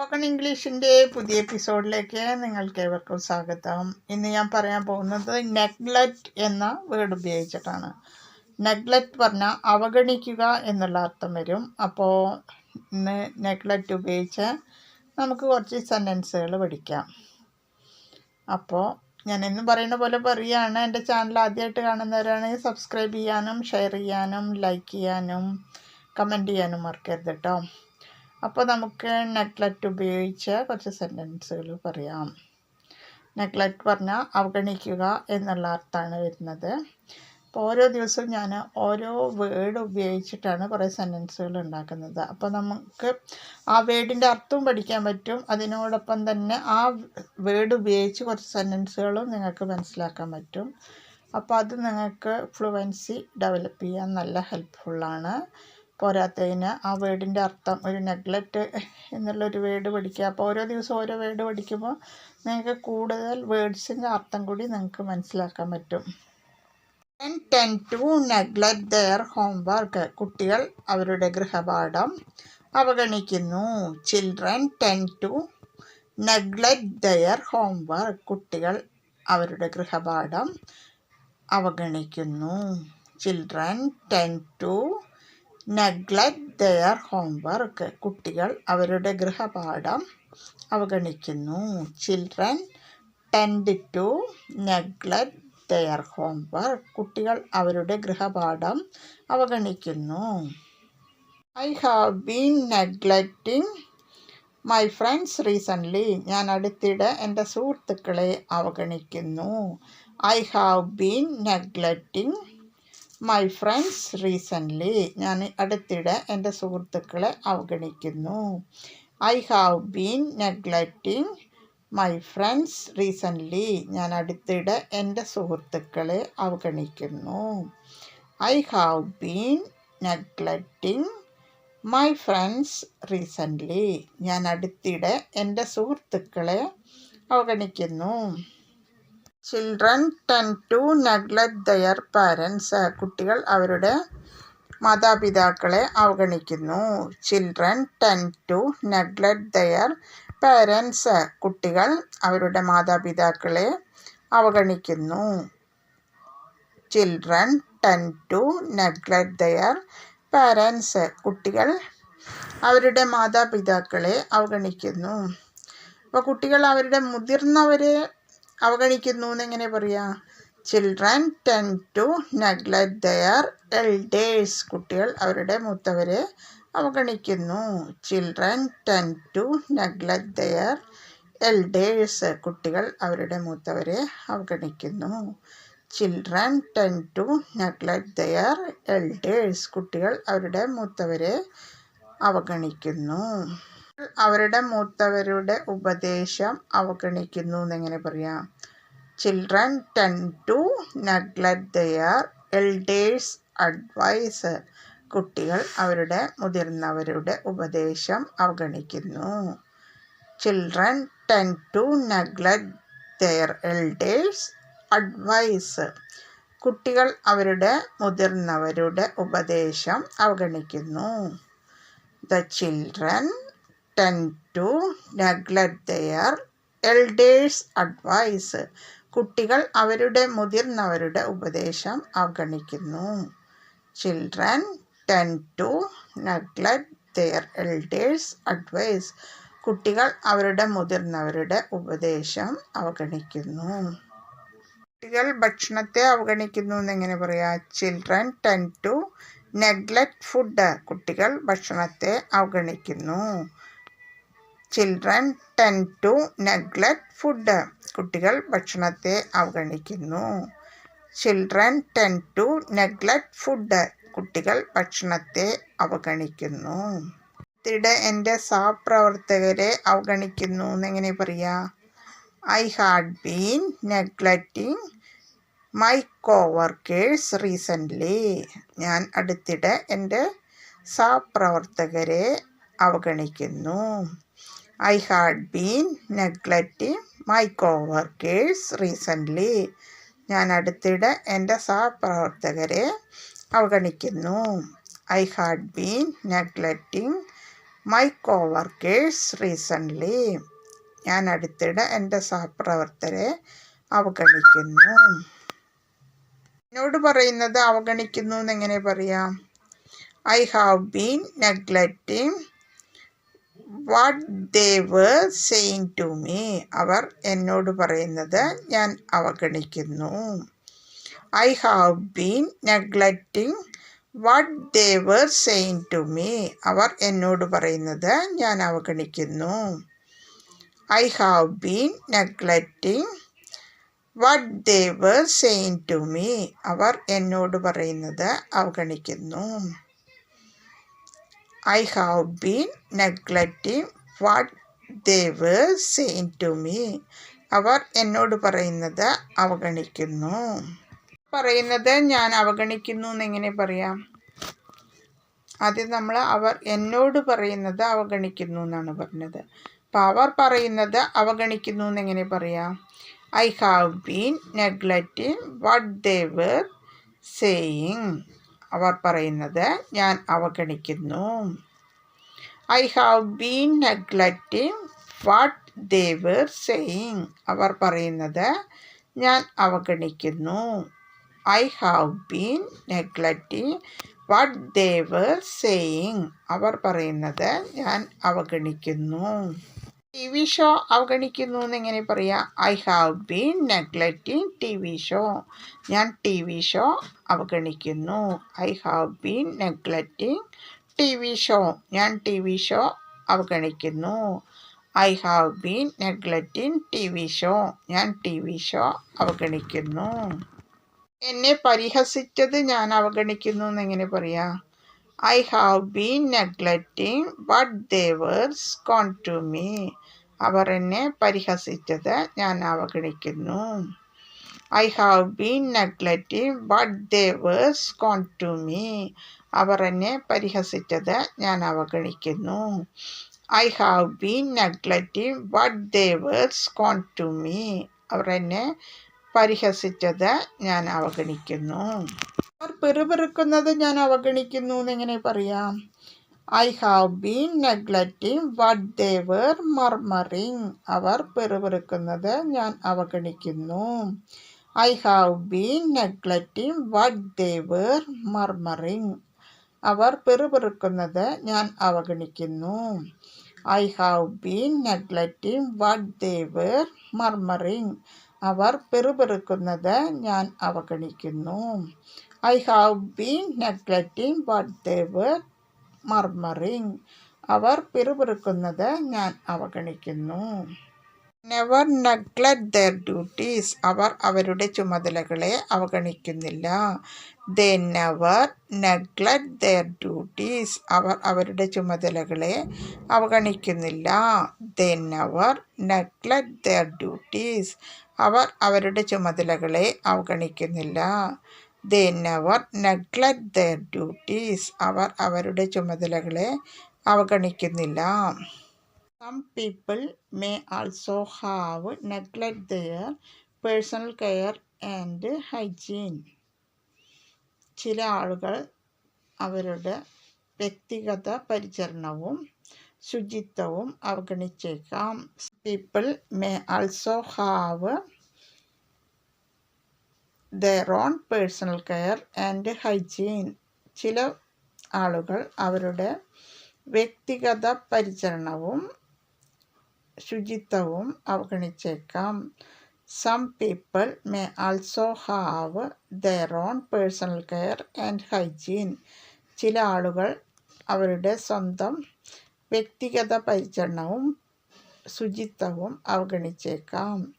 Spoken ഇംഗ്ലീഷിന്റെ പുതിയ എപ്പിസോഡിലേക്ക് നിങ്ങൾക്ക് ഏവർക്കും സ്വാഗതം. ഇന്ന് ഞാൻ പറയാൻ പോകുന്നത് നെഗ്ലറ്റ് എന്ന വേർഡ് ഉപയോഗിച്ചിട്ടാണ്. നെഗ്ലറ്റ് പറഞ്ഞാൽ അവഗണിക്കുക എന്നുള്ള അർത്ഥം വരും. അപ്പോൾ ഇന്ന് നെഗ്ലറ്റ് ഉപയോഗിച്ച് നമുക്ക് കുറച്ച് സെന്റൻസുകൾ പഠിക്കാം. അപ്പോൾ ഞാൻ എന്നും പറയുന്ന പോലെ പറയുകയാണ് എന്റെ ചാനൽ ആദ്യമായിട്ട് കാണുന്നവരാണെങ്കിൽ സബ്സ്ക്രൈബ് ചെയ്യാനും ഷെയർ ചെയ്യാനും ലൈക്ക് ചെയ്യാനും കമന്റ് ചെയ്യാനും മറക്കരുത് കേട്ടോ അപ്പോൾ നമുക്ക് നെഗ്ലക്റ്റ് ഉപയോഗിച്ച് കുറച്ച് സെന്റൻസുകൾ പറയാം. നെഗ്ലക്റ്റ് പറഞ്ഞാൽ അവഗണിക്കുക എന്നുള്ള അർത്ഥമാണ് വരുന്നത്. അപ്പോൾ ഓരോ ദിവസവും ഞാൻ ഓരോ വേർഡ് ഉപയോഗിച്ചിട്ടാണ് കുറേ സെന്റൻസുകൾ ഉണ്ടാക്കുന്നത്. അപ്പോൾ നമുക്ക് ആ വേർഡിന്റെ അർത്ഥവും പഠിക്കാൻ പറ്റും. അതിനോടൊപ്പം തന്നെ ആ വേർഡ് ഉപയോഗിച്ച് കുറച്ച് സെന്റൻസുകളും നിങ്ങൾക്ക് മനസ്സിലാക്കാൻ പറ്റും. അപ്പോൾ അത് നിങ്ങൾക്ക് ഫ്ലുവൻസി ഡെവലപ്പ് ചെയ്യാൻ നല്ല ഹെൽപ്ഫുള്ളാണ് പോരാത്തതിന് ആ വേർഡിന്റെ അർത്ഥം ഒരു നെഗ്ലറ്റ് എന്നുള്ളൊരു വേർഡ് പഠിക്കുക. അപ്പോൾ ഓരോ ദിവസം ഓരോ വേർഡ് പഠിക്കുമ്പോൾ നിങ്ങൾക്ക് കൂടുതൽ വേർഡ്സിന്റെ അർത്ഥം കൂടി നിങ്ങൾക്ക് മനസ്സിലാക്കാൻ പറ്റും. Tend to neglect their homework കുട്ടികൾ അവരുടെ ഗൃഹപാഠം അവഗണിക്കുന്നു. Children tend to neglect their homework കുട്ടികൾ അവരുടെ ഗൃഹപാഠം അവഗണിക്കുന്നു. Children tend to neglect their homework കുട്ടികൾ അവരുടെ ഗൃഹപാഠം അവഗണിക്കുന്നു. Children tend to neglect their homework കുട്ടികൾ അവരുടെ ഗൃഹപാഠം അവഗണിക്കുന്നു. I have been neglecting my friends recently ഞാൻ അടുത്തിടെ എന്റെ സുഹൃത്തുക്കളെ അവഗണിക്കുന്നു. I have been neglecting my friends recently ഞാൻ അടുത്തിടെ എന്റെ സുഹൃത്തുക്കളെ അവഗണിക്കുന്നു. I have been neglecting my friends recently ഞാൻ അടുത്തിടെ എന്റെ സുഹൃത്തുക്കളെ അവഗണിക്കുന്നു. I have been neglecting my friends recently ഞാൻ അടുത്തിടെ എന്റെ സുഹൃത്തുക്കളെ അവഗണിക്കുന്നു. Children tend to neglect their parents കുട്ടികൾ അവരുടെ മാതാപിതാക്കളെ അവഗണിക്കുന്നു. Children tend to neglect their parents കുട്ടികൾ അവരുടെ മാതാപിതാക്കളെ അവഗണിക്കുന്നു. Children tend to neglect their parents കുട്ടികൾ അവരുടെ മാതാപിതാക്കളെ അവഗണിക്കുന്നു. അപ്പോൾ കുട്ടികൾ അവരുടെ മുതിർന്നവരെ അവഗണിക്കുന്നു എന്നെങ്ങനെ പറയാ? Children tend to neglect their elders കുട്ടികൾ അവരുടെ മൂത്തവരെ അവഗണിക്കുന്നു. Children tend to neglect their elders കുട്ടികൾ അവരുടെ മൂത്തവരെ അവഗണിക്കുന്നു. Children tend to neglect their elders കുട്ടികൾ അവരുടെ മൂത്തവരെ അവഗണിക്കുന്നു. അവരുടെ മൂത്തവരുടെ ഉപദേശം അവഗണിക്കുന്നു എന്നെങ്ങനെ പറയാം? Children tend to neglect their elders advice കുട്ടികൾ അവരുടെ മുതിർന്നവരുടെ ഉപദേശം അവഗണിക്കുന്നു. Children tend to neglect their elders advice കുട്ടികൾ അവരുടെ മുതിർന്നവരുടെ ഉപദേശം അവഗണിക്കുന്നു. The children tend to neglect their elders advice. കുട്ടികൾ അവരുടെ മുതിർന്നവരുടെ ഉപദേശം അവഗണിക്കുന്നു. Children tend to neglect their elders advice. കുട്ടികൾ അവരുടെ മുതിർന്നവരുടെ ഉപദേശം അവഗണിക്കുന്നു. കുട്ടികൾ ഭക്ഷണത്തെ അവഗണിക്കുന്നു എന്നെങ്ങനെ പറയാം? Children tend to neglect food. കുട്ടികൾ ഭക്ഷണത്തെ അവഗണിക്കുന്നു. Children tend to neglect food കുട്ടികൾ ഭക്ഷണത്തെ അവഗണിക്കുന്നു. Children tend to neglect food കുട്ടികൾ ഭക്ഷണത്തെ അവഗണിക്കുന്നു. ത്തിടെ എന്റെ സഹപ്രവർത്തകരെ അവഗണിക്കുന്നു എന്നെങ്ങനെ പറയാ? I had been neglecting my coworkers recently ഞാൻ അടുത്തിടെ എന്റെ സഹപ്രവർത്തകരെ അവഗണിക്കുന്നു. I had been neglecting my coworkers recently ഞാൻ അടുത്തിടെ എന്റെ സഹപ്രവർത്തകരെ അവഗണിക്കുന്നു. I had been neglecting my coworkers recently ഞാൻ അടുത്തിടെ എന്റെ സഹപ്രവർത്തകരെ അവഗണിക്കുന്നു. എന്നോട് പറയുന്നത് അവഗണിക്കുന്നു എന്നെങ്ങനെ പറയാം? I have been neglecting what they've saying to me അവർ എന്നോട് പറയുന്നത് ഞാൻ അവഗണിക്കുന്നു. I have been neglecting what they've saying to me അവർ എന്നോട് പറയുന്നത് ഞാൻ അവഗണിക്കുന്നു. I have been neglecting what they've saying to me അവർ എന്നോട് പറയുന്നത് അവഗണിക്കുന്നു. I have been neglecting what they were to me അവർ എന്നോട് പറയുന്നത് അവഗണിക്കുന്നു. പറയുന്നത് ഞാൻ അവഗണിക്കുന്നു എന്നെങ്ങനെ പറയാം? ആദ്യം നമ്മൾ അവർ എന്നോട് പറയുന്നത് അവഗണിക്കുന്നു എന്നാണ് പറഞ്ഞത്. അപ്പോൾ അവർ പറയുന്നത് അവഗണിക്കുന്നു എന്നെങ്ങനെ പറയാം? I have been neglecting what they were saying അവർ പറയുന്നത് ഞാൻ അവഗണിക്കുന്നു. I have been neglecting what they were saying അവർ പറയുന്നത് ഞാൻ അവഗണിക്കുന്നു. I have been neglecting what they were saying അവർ പറയുന്നത് ഞാൻ അവഗണിക്കുന്നു. ടി വി ഷോ അവഗണിക്കുന്നു എന്നെങ്ങനെ പറയാം? I have been neglecting T V show ഞാൻ ടി വി ഷോ അവഗണിക്കുന്നു. I have been neglecting T V show ഞാൻ ടി വി ഷോ അവഗണിക്കുന്നു. I have been neglecting T V show ഞാൻ ടി വി ഷോ അവഗണിക്കുന്നു. എന്നെ പരിഹസിച്ചത് ഞാൻ അവഗണിക്കുന്നു എന്നെങ്ങനെ പറയാം? I have been neglecting what they were con to me അവർ എന്നെ പരിഹസിച്ചത് ഞാൻ അവഗണിക്കുന്നു. I have been neglecting but they were con to me അവർ എന്നെ പരിഹസിച്ചത് ഞാൻ അവഗണിക്കുന്നു. I have been neglecting but they were con to me അവർ എന്നെ പരിഹസിച്ചത് ഞാൻ അവഗണിക്കുന്നു. അവർ പെറുപെറുക്കുന്നത് ഞാൻ അവഗണിക്കുന്നു എന്നെങ്ങനെ പറയാം. I have been neglecting what they were murmuring അവർ പെറുപെറുക്കുന്നത് ഞാൻ അവഗണിക്കുന്നു. I have been neglecting what they were murmuring അവർ പെറുപെറുക്കുന്നത് ഞാൻ അവഗണിക്കുന്നു. I have been neglecting what they were murmuring അവർ പെറുപെറുക്കുന്നത് ഞാൻ അവഗണിക്കുന്നു. I have been neglecting but they were murmuring അവർ പിറുപിറുക്കുന്നത് ഞാൻ അവഗണിക്കുന്നു. നെവർ നെഗ്ലറ്റ് ദർ ഡ്യൂട്ടീസ് അവർ അവരുടെ ചുമതലകളെ അവഗണിക്കുന്നില്ല. They never neglect their duties അവർ അവരുടെ ചുമതലകളെ അവഗണിക്കുന്നില്ല. They never neglect their duties അവർ അവരുടെ ചുമതലകളെ അവഗണിക്കുന്നില്ല. They never neglect their duties അവർ അവരുടെ ചുമതലകളെ അവഗണിക്കുന്നില്ല. Some people may also have neglect their personal care and hygiene ചില ആളുകൾ അവരുടെ വ്യക്തിഗത പരിചരണവും ശുചിത്വവും അവഗണിച്ചേക്കാം. People may also have their own personal care and hygiene. ചില ആളുകൾ അവരുടെ വ്യക്തിഗത പരിചരണവും ശുചിത്വവും അവഗണിച്ചേക്കാം. Some people may also have their own personal care and hygiene ചില ആളുകൾ അവരുടെ സ്വന്തം വ്യക്തിഗത പരിചരണവും ശുചിത്വവും അവഗണിച്ചേക്കാം.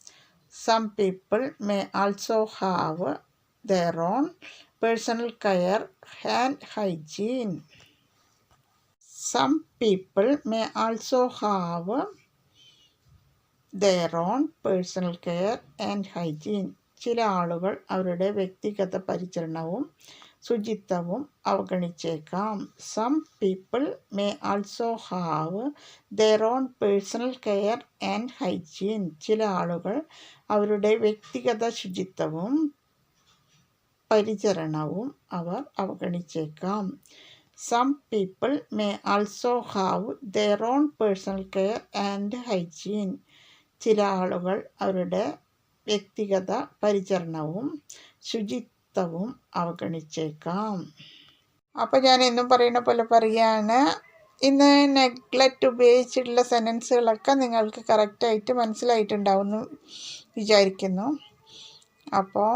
Some people may also have their own personal care and hygiene. Some people may also have their own personal care and hygiene. ചില ആളുകൾ അവരുടെ വ്യക്തിഗത പരിചരണവും ശുചിത്വവും അവഗണിച്ചേക്കാം. Some people may also have their own personal care and hygiene ചില ആളുകൾ അവരുടെ വ്യക്തിഗത ശുചിത്വവും പരിചരണവും അവർ അവഗണിച്ചേക്കാം. Some people may also have their own personal care and hygiene ചില ആളുകൾ അവരുടെ വ്യക്തിഗത പരിചരണവും ശുചിത്വവും അവഗണിച്ചേക്കാം. അപ്പോൾ ഞാൻ എന്നും പറയുന്ന പോലെ പറയാണ് ഇന്ന് നെഗ്ലക്റ്റ് ഉപയോഗിച്ചിട്ടുള്ള സെന്റൻസുകളൊക്കെ നിങ്ങൾക്ക് കറക്റ്റായിട്ട് മനസ്സിലായിട്ടുണ്ടാവുമെന്ന് വിചാരിക്കുന്നു. അപ്പോൾ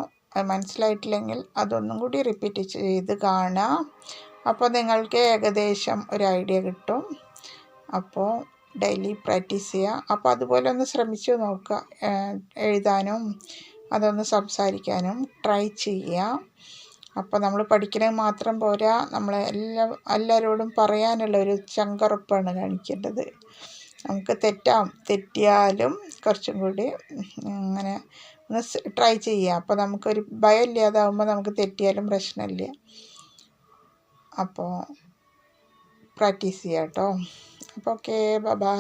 മനസ്സിലായിട്ടില്ലെങ്കിൽ അതൊന്നും കൂടി റിപ്പീറ്റ് ചെയ്ത് കാണാം. അപ്പോൾ നിങ്ങൾക്ക് ഏകദേശം ഒരു ഐഡിയ കിട്ടും. അപ്പോൾ ഡെയിലി പ്രാക്ടീസ് ചെയ്യുക അപ്പോൾ അതുപോലെ ഒന്ന് ശ്രമിച്ചു നോക്കുക എഴുതാനും അതൊന്ന് സംസാരിക്കാനും ട്രൈ ചെയ്യുക അപ്പോൾ നമ്മൾ പഠിക്കണത് മാത്രം പോരാ. നമ്മൾ എല്ലാ എല്ലാവരോടും പറയാനുള്ള ഒരു ചങ്കറുപ്പാണ് കാണിക്കേണ്ടത്. നമുക്ക് തെറ്റാം. തെറ്റിയാലും കുറച്ചും കൂടി അങ്ങനെ ഒന്ന് ട്രൈ ചെയ്യുക അപ്പോൾ നമുക്കൊരു ഭയം ഇല്ലാതാവുമ്പോൾ നമുക്ക് തെറ്റിയാലും പ്രശ്നമില്ല. അപ്പോൾ പ്രാക്ടീസ് ചെയ്യാം കേട്ടോ. അപ്പോൾ ഓക്കെ ബൈ